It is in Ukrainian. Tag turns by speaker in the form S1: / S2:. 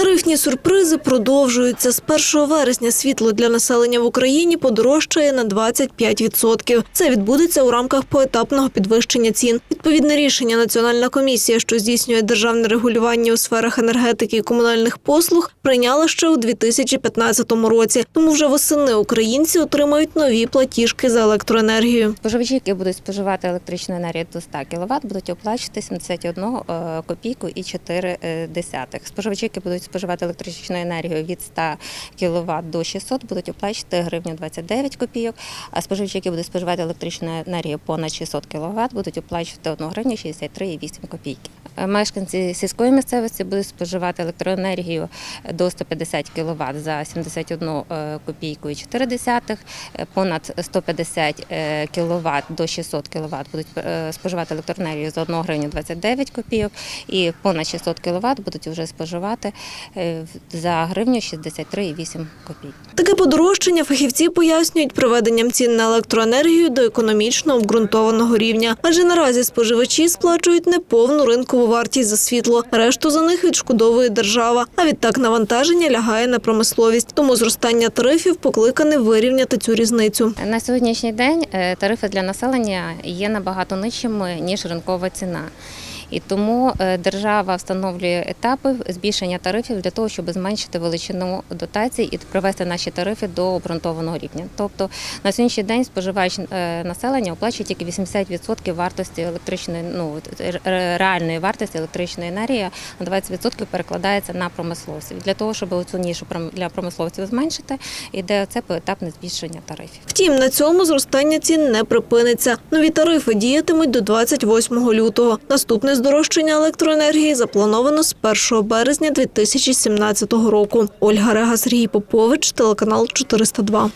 S1: Тарифні сюрпризи продовжуються. З 1 вересня світло для населення в Україні подорожчає на 25%. Це відбудеться у рамках поетапного підвищення цін. Відповідне рішення Національна комісія, що здійснює державне регулювання у сферах енергетики і комунальних послуг, прийняла ще у 2015 році. Тому вже восени українці отримають нові платіжки за електроенергію.
S2: Споживачі, які будуть споживати електричну енергію до 100 кВт, будуть оплачувати 71 е, копійку і 4 е, десятих. Споживачі, які будуть споживати електричну енергію від 100 кВт до 600, будуть оплачувати гривню 29 копійок, а споживачі, які будуть споживати електричну енергію понад 600 кВт, будуть оплачувати 1 гривню 63,8 копійки. Е, Мешканці сільської місцевості будуть споживати електроенергію до 150 кВт за 71 е, копійку і 4 десятих, Е, понад 150 кВт до 600 кВт будуть споживати електроенергію за 1 гривню 29 копійок і понад 600 кВт будуть вже споживати за гривню 63,8 копійок.
S1: Таке подорожчання фахівці пояснюють приведенням цін на електроенергію до економічно обґрунтованого рівня. Адже наразі споживачі сплачують неповну ринкову вартість за світло. Решту за них відшкодовує держава. А відтак навантаження лягає на промисловість. Тому зростання тарифів покликане вирівняти цю різницю.
S2: На сьогоднішній день е, тарифи для населення є набагато нижчими ніж ринкова ціна. І тому е, держава встановлює етапи збільшення тарифів для того, щоб зменшити величину дотацій і привести наші тарифи до обґрунтованого рівня. Тобто на сьогоднішній день споживач е, населення оплачує тільки 80% вартості електричної, ну реальної вартості електричної енергії, на 20% перекладається на промисловців. Для того, щоб цю нішу для промисловців зменшити, іде це поетапне збільшення тарифів.
S1: Втім, на цьому зростання цін не припиниться. Нові тарифи діятимуть до 28 лютого. Наступне здорожчання електроенергії заплановано з 1 березня 2017 року. Ольга Рега, Сергій Попович, телеканал 402.